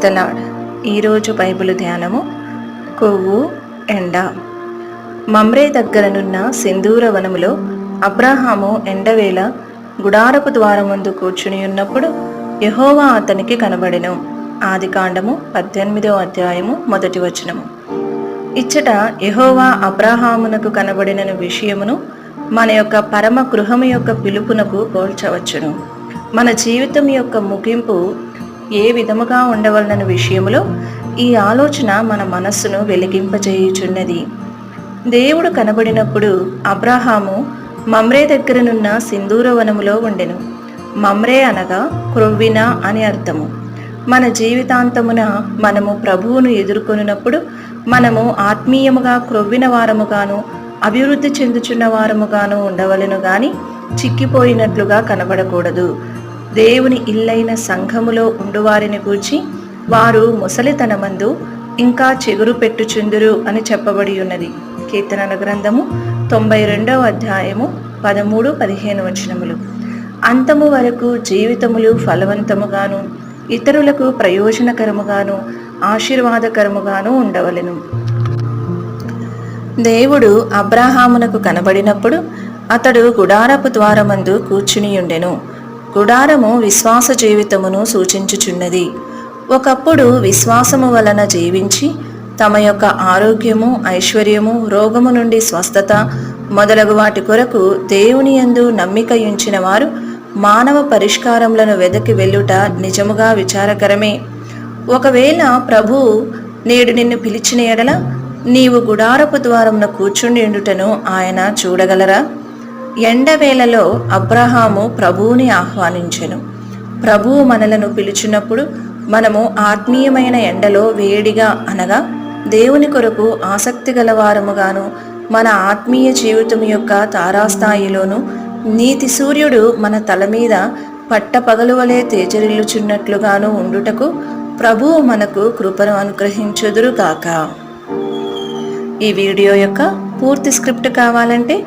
క్రైస్తలాడ్. ఈరోజు బైబిల్ ధ్యానము. కొవ్వు ఎండ. మమ్రే దగ్గరనున్న సింధూర వనములో అబ్రాహాము ఎండవేళ గుడారపు ద్వారముందు కూర్చుని ఉన్నప్పుడు యహోవా అతనికి కనబడెను. ఆది కాండము పద్దెనిమిదవ అధ్యాయము మొదటి వచనము. ఇచ్చట యహోవా అబ్రాహామునకు కనబడిన విషయమును మన యొక్క పరమ గృహము యొక్క పిలుపునకు పోల్చవచ్చును. మన జీవితం యొక్క ముగింపు ఏ విధముగా ఉండవలన విషయములో ఈ ఆలోచన మన మనస్సును వెలిగింపజేయుచున్నది. దేవుడు కనబడినప్పుడు అబ్రహాము మమ్రే దగ్గరనున్న సింధూరవనములో ఉండెను. మమ్రే అనగా క్రొవ్విన అని అర్థము. మన జీవితాంతమున మనము ప్రభువును ఎదుర్కొనినప్పుడు మనము ఆత్మీయముగా క్రొవ్విన వారముగాను అభివృద్ధి చెందుచున్న వారముగాను ఉండవలెను గాని చిక్కిపోయినట్లుగా కనబడకూడదు. దేవుని ఇల్లైన సంఘములో ఉండువారిని గూర్చి వారు ముసలితనమందు ఇంకా చెగురు పెట్టుచుందురు అని చెప్పబడి ఉన్నది. కీర్తనల గ్రంథము తొంభై రెండవ అధ్యాయము పదమూడు పదిహేను వచనములు. అంతము వరకు జీవితములు ఫలవంతముగాను ఇతరులకు ప్రయోజనకరముగాను ఆశీర్వాదకరముగాను ఉండవలెను. దేవుడు అబ్రాహామునకు కనబడినప్పుడు అతడు గుడారపు ద్వారమందు కూర్చుని ఉండెను గుడారము విశ్వాస జీవితమును సూచించుచున్నది. ఒకప్పుడు విశ్వాసము వలన జీవించి తమ యొక్క ఆరోగ్యము ఐశ్వర్యము రోగము నుండి స్వస్థత మొదలగు వాటి కొరకు దేవుని యందు నమ్మిక ఉంచిన వారు మానవ పరిష్కారములను వెదకి వెళ్ళుట నిజముగా విచారకరమే. ఒకవేళ ప్రభు నేడు నిన్ను పిలిచిన ఎడల నీవు గుడారపు ద్వారమున కూర్చుండి ఉండుటను ఆయన చూడగలరా? ఎండవేళలో అబ్రహాము ప్రభువుని ఆహ్వానించెను. ప్రభువు మనలను పిలిచినప్పుడు మనము ఆత్మీయమైన ఎండలో వేడిగా అనగా దేవుని కొరకు ఆసక్తి గలవారముగాను మన ఆత్మీయ జీవితం యొక్క తారాస్థాయిలోనూ నీతి సూర్యుడు మన తల మీద పట్టపగలు వలె తేజరిల్లుచున్నట్లుగాను ఉండుటకు ప్రభువు మనకు కృపను అనుగ్రహించుదురుగాక. ఈ వీడియో యొక్క పూర్తి స్క్రిప్ట్ కావాలంటే